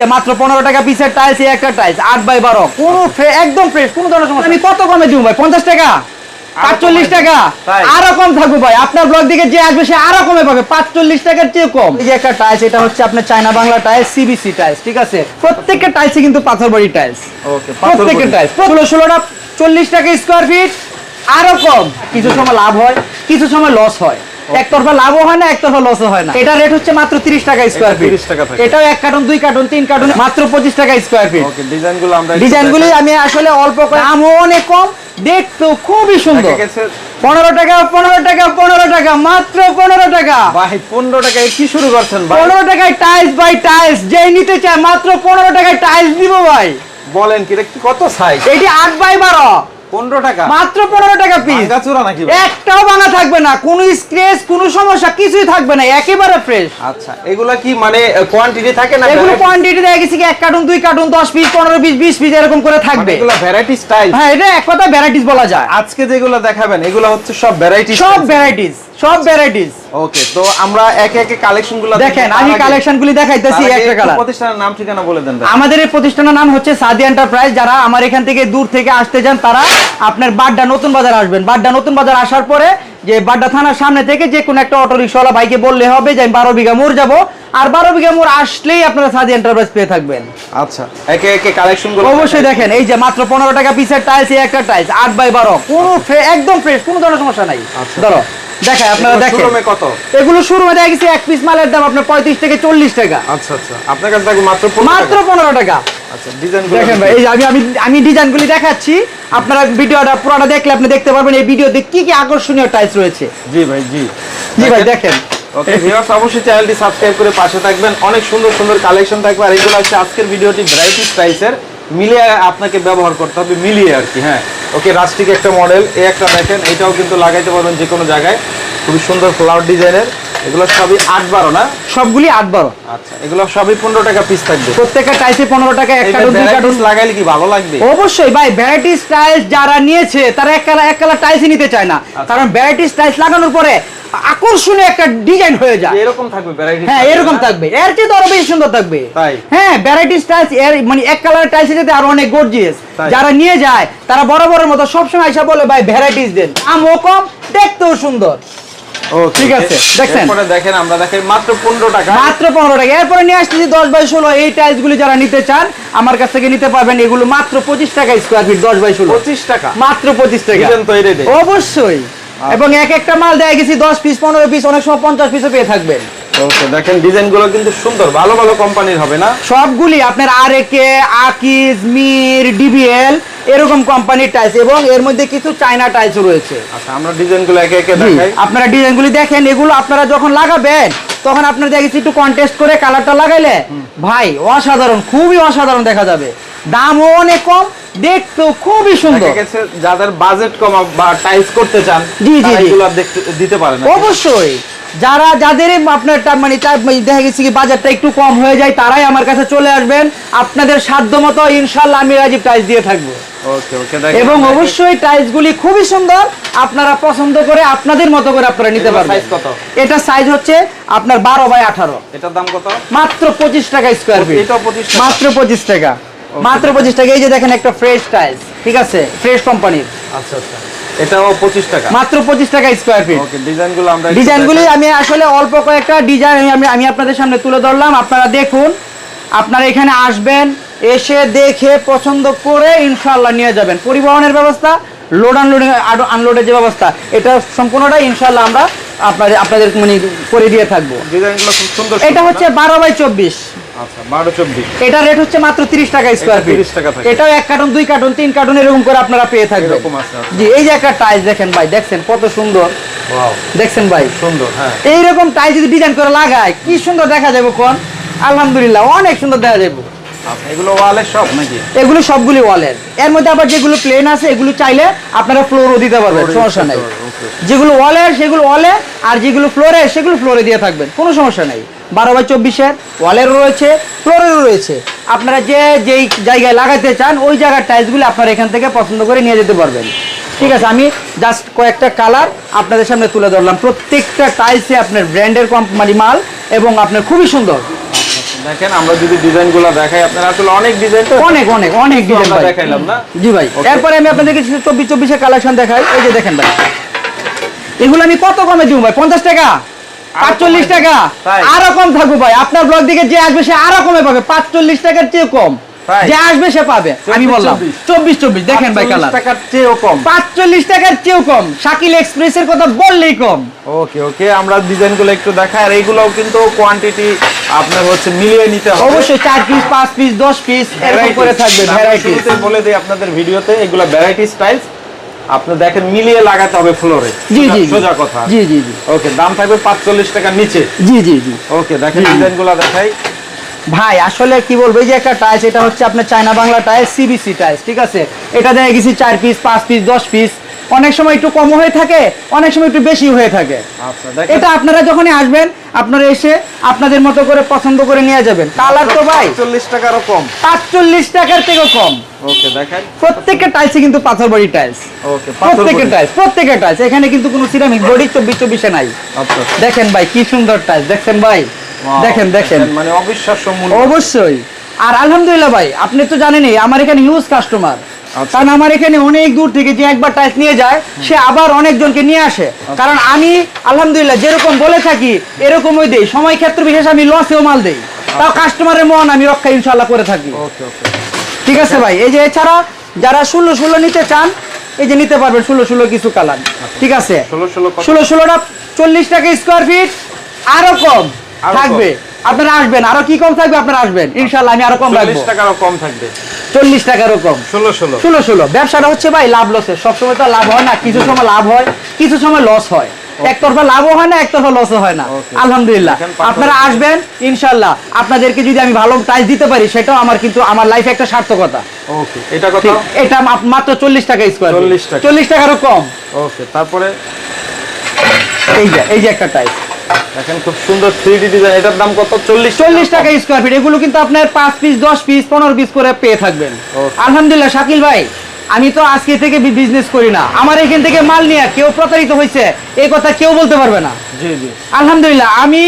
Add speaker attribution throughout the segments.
Speaker 1: মাত্র পনেরো টাকা পিসের টাইলস একটা টাইলস আট বাই বারো। কোনো একদম ফ্রেশ কোনো ধরনের সমস্যা আমি কত কমে দিব ভাই? পঞ্চাশ টাকা? পাঁচচল্লিশ টাকা? আরও কম থাকব ভাই। আপনার ব্লগ দিকে যে আসবে সে আরও কমে পাবে। পাঁচচল্লিশ টাকার চেয়ে কম। এই যে একটা টাইলস এটা হচ্ছে আপনার China Bangla tiles CBC tiles ঠিক আছে? প্রত্যেকটা টাইলসই কিন্তু পাথর বাড়ি টাইলস
Speaker 2: ওকে
Speaker 1: প্রত্যেকটা টাইলস ষোলো ষোলোটা চল্লিশ টাকা স্কোয়ার ফিট আরও কম। কিছু সময় লাভ হয় কিছু সময় লস হয়। একতরফা লাভও হয় না একতরফা লসও হয় না। এটা রেট হচ্ছে মাত্র তিরিশ টাকা স্কোয়ার ফিট
Speaker 2: 30 টাকা থাকে।
Speaker 1: এটাও এক কার্টন দুই কার্টন তিন কার্টন মাত্র পঁচিশ টাকা স্কোয়ার ফিট
Speaker 2: ওকে ডিজাইনগুলো আমরা
Speaker 1: ডিজাইনগুলি। আমি আসলে অল্প করে দামও অনেক কম দেখতেও খুবই সুন্দর। পনেরো টাকা পনেরো টাকা পনেরো টাকা মাত্র পনেরো টাকা।
Speaker 2: ভাই পনেরো টাকায় কি শুরু করছেন ভাই?
Speaker 1: পনেরো টাকায় টাইলস বাই টাইলস যেই নিতে চায় মাত্র পনেরো টাকায় টাইলস দিব ভাই।
Speaker 2: বলেন কি কত সাইজ
Speaker 1: এটি আট বাই বারো।
Speaker 2: পনেরো টাকা।
Speaker 1: মাত্র পনেরো টাকা পিস
Speaker 2: চূড়া নাকি
Speaker 1: একটাও ভাঙা থাকবে না। কোনো স্ক্রেচ কোনো সমস্যা কিছুই থাকবে না। একেবারে ফ্রেশ
Speaker 2: আচ্ছা এগুলা কি মানে কোয়ান্টিটি থাকে না
Speaker 1: এগুলো কোয়ান্টিটি দেখা গেছে কি এক কার্টুন দুই কার্টুন দশ পিস পনেরো পিস বিশ পিস এরকম করে থাকবে।
Speaker 2: এগুলা ভ্যারাইটি স্টাইল
Speaker 1: হ্যাঁ এটা এক কথা ভ্যারাইটিস বলা যায়।
Speaker 2: আজকে যেগুলো দেখাবেন এগুলো হচ্ছে সব ভ্যারাইটি
Speaker 1: সব ভ্যারাইটিস সব ভ্যারাইটিস
Speaker 2: ওকে তো আমরা একে একে কালেকশনগুলো
Speaker 1: দেখেন আমি কালেকশন গুলি দেখাইতেছি একটা কালার
Speaker 2: প্রতিষ্ঠানের নাম ঠিকানা বলে দেন।
Speaker 1: আমাদের এই প্রতিষ্ঠানের নাম হচ্ছে সাদি এন্টারপ্রাইজ যারা আমার এখান থেকে দূর থেকে আসতে যান তারা আপনার বাড্ডা নতুন বাজার আসবেন। বাড্ডা নতুন বাজার আসার পরে যে বাড্ডা থানার সামনে থেকে যে কোনো একটা অটো রিক্সাওয়ালা ভাইকে বললে হবে যে আমি বারো বিঘা মোড় যাব। আর বারো বিঘা মোড় আসলেই আপনারা সাদি এন্টারপ্রাইজ পেয়ে থাকবেন।
Speaker 2: আচ্ছা একে একে কালেকশন
Speaker 1: অবশ্যই দেখেন এই যে মাত্র পনেরো টাকা পিসের টাইলস এই একটা টাইলস আট বাই বারো। কোনো একদম ফ্রেশ কোনো ধরনের সমস্যা নাই।
Speaker 2: আচ্ছা।
Speaker 1: ধরো দেখায় আপনারা দেখেন।
Speaker 2: শোরুমে কত?
Speaker 1: এগুলো শুরু হয়ে দেখা গেছে এক পিস মালের দাম আপনার পঁয়ত্রিশ থেকে চল্লিশ টাকা।
Speaker 2: আচ্ছা আচ্ছা। আপনার কাছে থাকবে মাত্র 15
Speaker 1: মাত্র
Speaker 2: টাকা।
Speaker 1: পনেরো টাকা।
Speaker 2: আচ্ছা ডিজাইন
Speaker 1: দেখেন ভাই এই আমি আমি আমি ডিজাইনগুলি দেখাচ্ছি। আপনারা ভিডিওটা পুরোটা দেখলে আপনি দেখতে পারবেন এই ভিডিওতে কি কি আকর্ষণীয় টাইলস রয়েছে।
Speaker 2: জি ভাই জি।
Speaker 1: জি ভাই দেখেন।
Speaker 2: ওকে ভিউয়ার্স অবশ্যই চ্যানেলটি সাবস্ক্রাইব করে পাশে থাকবেন। অনেক সুন্দর সুন্দর কালেকশন থাকবে। আর এগুলো হচ্ছে আজকের ভিডিওটি ভ্যারাইটি প্রাইসের মিলিয়ে আপনাকে ব্যবহার করতে হবে মিলিয়ে আর কি হ্যাঁ। ওকে রাস্টিক একটা মডেল এই একটা দেখেন এটাও কিন্তু লাগাইতে পারবেন যে কোনো জায়গায়। খুবই সুন্দর ফ্লাওয়ার ডিজাইনের এগুলো সবই আট বারো না?
Speaker 1: সবগুলি আট বারো।
Speaker 2: আচ্ছা এগুলো সবই পনেরো টাকা পিস থাকবে।
Speaker 1: প্রত্যেকটা টাইসে পনেরো টাকা এক কার্টুন দুই কার্টুন
Speaker 2: লাগাইলে কি ভালো লাগবে?
Speaker 1: অবশ্যই ভাই ভ্যারাইটি টাইলস যারা নিয়েছে তারা এক কালার এক কালার টাইলসই নিতে চায় না।
Speaker 2: আচ্ছা।
Speaker 1: কারণ ভ্যারাইটি টাইলস লাগানোর পরে আকর্ষণীয় একটা ডিজাইন হয়ে যায়।
Speaker 2: এরকম থাকবে ভ্যারাইটি
Speaker 1: হ্যাঁ এরকম থাকবে। এর চেয়ে তো আরও বেশি সুন্দর থাকবে। হ্যাঁ ভ্যারাইটি টাইলস এর মানে এক কালার টাইলস যেতে আরও অনেক গর্জিয়াস যারা নিয়ে যায় তারা বড় বড় মতো সবসময় এসে বলে ভাই ভ্যারাইটিস দেন। আমও কম দেখতেও সুন্দর। ঠিক আছে, দেখছেন?
Speaker 2: দেখেন আমরা দেখাই মাত্র পনেরো টাকা।
Speaker 1: মাত্র পনেরো টাকা। এরপরে নিয়ে আসতেছি বাই এই টাইলস গুলি যারা নিতে চান আমার কাছ থেকে নিতে পারবেন এগুলো মাত্র পঁচিশ টাকা স্কোয়ার ফিট বাই
Speaker 2: টাকা?
Speaker 1: মাত্র পঁচিশ টাকা। অবশ্যই। এবং এক একটা মাল দেয়া গেছি দশ পিস পনেরো পিস অনেক সময় পঞ্চাশ পিসও পেয়ে থাকবেন।
Speaker 2: ওকে দেখেন ডিজাইনগুলো কিন্তু সুন্দর ভালো ভালো কোম্পানির হবে না?
Speaker 1: সবগুলি আপনার আর একে আকিজ মির ডিবিএল এরকম কোম্পানির টাইলস এবং এর মধ্যে কিছু চায়না টাইলস রয়েছে।
Speaker 2: আচ্ছা আমরা ডিজাইনগুলো একে একে দেখাই।
Speaker 1: আপনারা ডিজাইনগুলি দেখেন এগুলো আপনারা যখন লাগাবেন তখন আপনার দেখেছি একটু কন্টেস্ট করে কালারটা লাগাইলে ভাই অসাধারণ খুবই অসাধারণ দেখা যাবে। দামও অনেক কম দেখতেও খুবই সুন্দর।
Speaker 2: যাদের বাজেট কম বা টাইলস করতে চান
Speaker 1: জি, জি,
Speaker 2: দিতে পারেন
Speaker 1: অবশ্যই। যারা যাদের আপনার মানে মানে দেখা গেছে কি বাজারটা একটু কম হয়ে যায় তারাই আমার কাছে চলে আসবেন। আপনাদের সাধ্য মতো ইনশাল্লাহ আমি রাজীব টাইলস দিয়ে থাকব। এবং অবশ্যই টাইলস গুলি খুবই সুন্দর। আপনারা পছন্দ করে আপনাদের মতো করে আপনারা নিতে পারবেন। এটা সাইজ হচ্ছে আপনার বারো বাই আঠারো।
Speaker 2: এটার দাম কত?
Speaker 1: মাত্র পঁচিশ টাকা স্কোয়ার ফিট
Speaker 2: এটাও 25 টাকা?
Speaker 1: মাত্র পঁচিশ টাকা। মাত্র পঁচিশ টাকা। এই যে দেখেন একটা ফ্রেশ টাইলস ঠিক আছে? ফ্রেশ কোম্পানির
Speaker 2: আচ্ছা আচ্ছা। এটাও পঁচিশ টাকা।
Speaker 1: মাত্র পঁচিশ টাকা স্কোয়ার ফিট
Speaker 2: ওকে ডিজাইনগুলো আমরা
Speaker 1: ডিজাইনগুলি। আমি আসলে অল্প কয়েকটা ডিজাইন আমি আমি আপনাদের সামনে তুলে ধরলাম। আপনারা দেখুন আপনারা এখানে আসবেন এসে দেখে পছন্দ করে ইনশাল্লাহ নিয়ে যাবেন। পরিবহনের ব্যবস্থা লোড আনলোডিং আনলোডের যে ব্যবস্থা এটা সম্পূর্ণটাই ইনশাল্লাহ আমরা আপনাদের আপনাদের মানে করে দিয়ে থাকব।
Speaker 2: ডিজাইনগুলো খুব সুন্দর
Speaker 1: এটা হচ্ছে বারো বাই চব্বিশ।
Speaker 2: আচ্ছা
Speaker 1: এটা রেট হচ্ছে মাত্র তিরিশ টাকা স্কোয়ার ফিট
Speaker 2: 30 টাকা থাকে।
Speaker 1: এটাও এক কার্টন দুই কার্টন তিন কার্টন এরকম করে আপনারা পেয়ে থাকবেন।
Speaker 2: এরকম আছে, আচ্ছা।
Speaker 1: জি এই যে একটা টাইলস দেখেন ভাই দেখছেন কত সুন্দর?
Speaker 2: ওয়াও
Speaker 1: দেখছেন ভাই?
Speaker 2: সুন্দর হ্যাঁ।
Speaker 1: এইরকম টাইল যদি ডিজাইন করে লাগায় কি সুন্দর দেখা যাবে কোন? আলহামদুলিল্লাহ অনেক সুন্দর দেখা যাবে।
Speaker 2: আচ্ছা এগুলো ওয়ালে সব নাকি?
Speaker 1: এগুলো সবগুলি ওয়ালের এর। মধ্যে আবার যেগুলো প্লেন আছে এগুলো চাইলে আপনারা ফ্লোরও দিতে পারবেন সমস্যা নেই। যেগুলো ওয়ালের সেগুলো ওয়ালে আর যেগুলো ফ্লোরে সেগুলো ফ্লোরে দিয়ে থাকবেন কোনো সমস্যা নেই। বারো বাই চব্বিশের ওয়ালেরও রয়েছে ফ্লোরেরও রয়েছে। আপনারা যে যেই জায়গায় লাগাতে চান ওই জায়গার টাইলসগুলো আপনারা এখান থেকে পছন্দ করে নিয়ে যেতে পারবেন। ঠিক আছে আমি জাস্ট কয়েকটা কালার আপনাদের সামনে তুলে ধরলাম। প্রত্যেকটা টাইলসে আপনার ব্র্যান্ডের কোম্পানি মাল এবং আপনার খুবই সুন্দর।
Speaker 2: দেখেন আমরা যদি ডিজাইনগুলো দেখাই আপনারা আসলে অনেক ডিজাইন তো?
Speaker 1: অনেক অনেক অনেক ডিজাইন ভাই।
Speaker 2: দেখাইলাম না?
Speaker 1: জি ভাই এরপরে আমি আপনাদেরকে কালেকশন দেখাই। এই যে দেখেন ভাই। এগুলো আমি কত কমে দিব ভাই? পঞ্চাশ টাকা? পাঁচচল্লিশ টাকা। আরও কম থাকব ভাই। আপনার ব্লগ দিকে যে আসবে সে আরও কমে পাবে। পাঁচচল্লিশ টাকার চেয়ে কম। যে আসবে সে পাবে। আমি বললাম চব্বিশ। চব্বিশ দেখেন ভাই কালার
Speaker 2: টাকার চেয়েও কম।
Speaker 1: পাঁচচল্লিশ টাকার চেয়েও কম। শাকিল এক্সপ্রেসের কথা বললেই কম।
Speaker 2: ওকে ওকে। আমরা ডিজাইনগুলো একটু দেখাই। আর এইগুলোও কিন্তু কোয়ান্টিটি আপনার হচ্ছে মিলিয়ে নিতে হবে।
Speaker 1: অবশ্যই চার পিস পাঁচ পিস দশ পিস এরকম করে থাকবে ভ্যারাইটি
Speaker 2: বলে দিই আপনাদের ভিডিওতে এগুলো ভ্যারাইটি স্টাইলস আপনি দেখেন মিলিয়ে লাগাতে হবে ফ্লোরে।
Speaker 1: জি জি।
Speaker 2: সোজা কথা।
Speaker 1: জি জি জি।
Speaker 2: ওকে দাম থাকবে পাঁচচল্লিশ টাকার নিচে।
Speaker 1: জি জি জি।
Speaker 2: ওকে দেখেন। ডিজাইনগুলো দেখাই।
Speaker 1: ভাই আসলে কি বলব এই যে একটা টাইলস এটা হচ্ছে আপনার China Bangla tiles CBC tiles ঠিক আছে? এটা দেখে গেছি চার পিস পাঁচ পিস দশ পিস অনেক সময় একটু কম হয়ে থাকে অনেক সময় একটু বেশি হয়ে থাকে।
Speaker 2: আচ্ছা
Speaker 1: এটা আপনারা যখনই আসবেন আপনারা এসে আপনাদের মতো করে পছন্দ করে নিয়ে যাবেন। কালার তো ভাই।
Speaker 2: চল্লিশ টাকারও কম।
Speaker 1: পাঁচচল্লিশ টাকার থেকেও কম।
Speaker 2: ওকে দেখেন।
Speaker 1: প্রত্যেকটা টাইলসে কিন্তু পাথর বডি টাইলস
Speaker 2: ওকে
Speaker 1: প্রত্যেকের টাইলস প্রত্যেকের টাইলস এখানে কিন্তু কোনো সিরামিক বডি চব্বিশ চব্বিশে নাই।
Speaker 2: আচ্ছা
Speaker 1: দেখেন ভাই কি সুন্দর টাইলস দেখছেন ভাই? দেখেন দেখেন।
Speaker 2: মানে অবিশ্বাস্য মূল্য।
Speaker 1: অবশ্যই। আর আলহামদুলিল্লাহ ভাই আপনি তো জানেনই আমার এখানে হিউজ কাস্টমার
Speaker 2: আচ্ছা।
Speaker 1: কারণ আমার এখানে অনেক দূর থেকে যে একবার টাইস নিয়ে যায় সে আবার অনেকজনকে নিয়ে আসে।
Speaker 2: আচ্ছা।
Speaker 1: কারণ আমি আলহামদুলিল্লাহ যেরকম বলে থাকি এরকমই দেই। সময় ক্ষেত্র বিশেষ আমি লসেও মাল দেই। তাও কাস্টমারের মন আমি রক্ষা ইনশাল্লাহ করে থাকি। ঠিক আছে ভাই? এই যে এছাড়া যারা ষোলো ষোলো নিতে চান এই যে নিতে পারবেন ষোলো ষোলো কিছু কালার। ঠিক আছে?
Speaker 2: ষোলো ষোলো
Speaker 1: ষোলোটা চল্লিশ টাকা স্কোয়ার ফিট আরও কম থাকবে। আপনারা আসবেন। আরও কি কম থাকবে? আপনারা আসবেন। ইনশাল্লাহ আমি আরও কম রাখব।
Speaker 2: টাকারও কম থাকবে।
Speaker 1: চল্লিশ টাকারও কম
Speaker 2: ষোলো ষোলো।
Speaker 1: ষোলো ষোলো। ব্যবসাটা হচ্ছে ভাই লাভ লসের সবসময় তো লাভ হয় না কিছু সময় লাভ হয় কিছু সময় লস হয়। একতরফা লাভও হয় না একতরফা লসও হয় না। আলহামদুলিল্লাহ। আপনারা আসবেন ইনশাল্লাহ আপনাদেরকে যদি আমি ভালো প্রাইস দিতে পারি সেটাও আমার কিন্তু আমার লাইফে একটা সার্থকতা।
Speaker 2: ওকে এটা কত?
Speaker 1: এটা মা- মাত্র চল্লিশ টাকা স্কোয়ার
Speaker 2: 40 টাকা।
Speaker 1: চল্লিশ টাকারও কম।
Speaker 2: ওকে তারপরে?
Speaker 1: এই যে এই যে একটা টাইপ
Speaker 2: দেখেন খুব সুন্দর থ্রি ডিজাইন এটার দাম কত? চল্লিশ
Speaker 1: চল্লিশ টাকা স্কোয়ার ফিট এগুলো কিন্তু আপনার পাঁচ পিস দশ পিস পনেরো পিস করে পেয়ে থাকবেন। আলহামদুলিল্লাহ শাকিল ভাই আমি তো আজকে থেকে বিজনেস করি না। আমার এখান থেকে মাল নিয়ে কেউ প্রতারিত হয়েছে এই কথা কেউ বলতে পারবে না।
Speaker 2: জি জি।
Speaker 1: আলহামদুলিল্লাহ আমি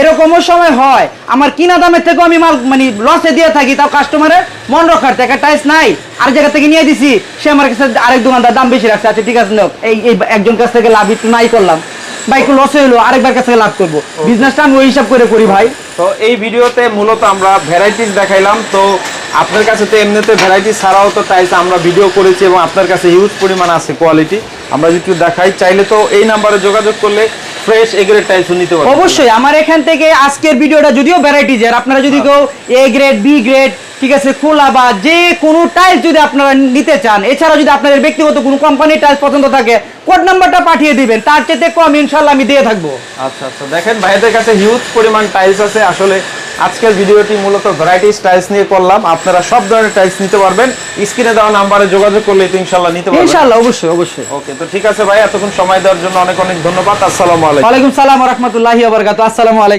Speaker 1: এরকমও সময় হয় আমার কিনা দামের থেকেও আমি মাল মানে লসে দিয়ে থাকি তাও কাস্টমারের মন রক্ষার্থে একটা টাইস নাই। আর জায়গা থেকে নিয়ে দিছি সে আমার কাছে আরেক দোকানদার দাম বেশি রাখছে। আচ্ছা ঠিক আছে এই এই একজন কাছ থেকে লাভ একটু নাই করলাম। একটু লসে হলো আরেকবার কাছ লাভ করব। বিজনেসটা আমি ওই হিসাব করে করি ভাই।
Speaker 2: তো এই ভিডিওতে মূলত আমরা ভ্যারাইটিস দেখাইলাম। তো আপনার কাছে তো এমনিতে ভ্যারাইটি ছাড়াও তো টাইলস আমরা ভিডিও করেছি এবং আপনার কাছে হিউজ পরিমাণ আছে কোয়ালিটি আমরা যদি দেখাই চাইলে তো এই নাম্বারে যোগাযোগ করলে ফ্রেশ এগ্রেড টাইলসও নিতে পারবেন।
Speaker 1: অবশ্যই আমার এখান থেকে আজকের ভিডিওটা যদিও ভ্যারাইটিজের আপনারা যদি কেউ এ গ্রেড বি গ্রেড ঠিক আছে খোলা বা যে কোনো টাইলস যদি আপনারা নিতে চান এছাড়াও যদি আপনাদের ব্যক্তিগত কোনো কোম্পানির টাইলস পছন্দ থাকে কোড নাম্বারটা পাঠিয়ে দিবেন তার চেয়ে কম ইনশাল্লাহ আমি দিয়ে থাকব।
Speaker 2: আচ্ছা আচ্ছা দেখেন ভাইদের কাছে হিউজ পরিমাণ টাইলস আছে। আসলে আজকের ভিডিওটি মূলত ভ্যারাইটিস টাইলস নিয়ে করলাম। আপনারা সব ধরনের টাইলস নিতে পারবেন। স্ক্রিনে দেওয়া নাম্বারে যোগাযোগ করলে তো ইনশাল্লাহ নিতে পারবেন।
Speaker 1: ইনশাল্লাহ অবশ্যই অবশ্যই।
Speaker 2: ওকে তো ঠিক আছে ভাই এতক্ষণ সময় দেওয়ার জন্য অনেক অনেক ধন্যবাদ। আসসালামু আলাইকুম।
Speaker 1: ওয়ালাইকুম সালাম রহমতুল্লাহি আসসালামু আলাইকুম।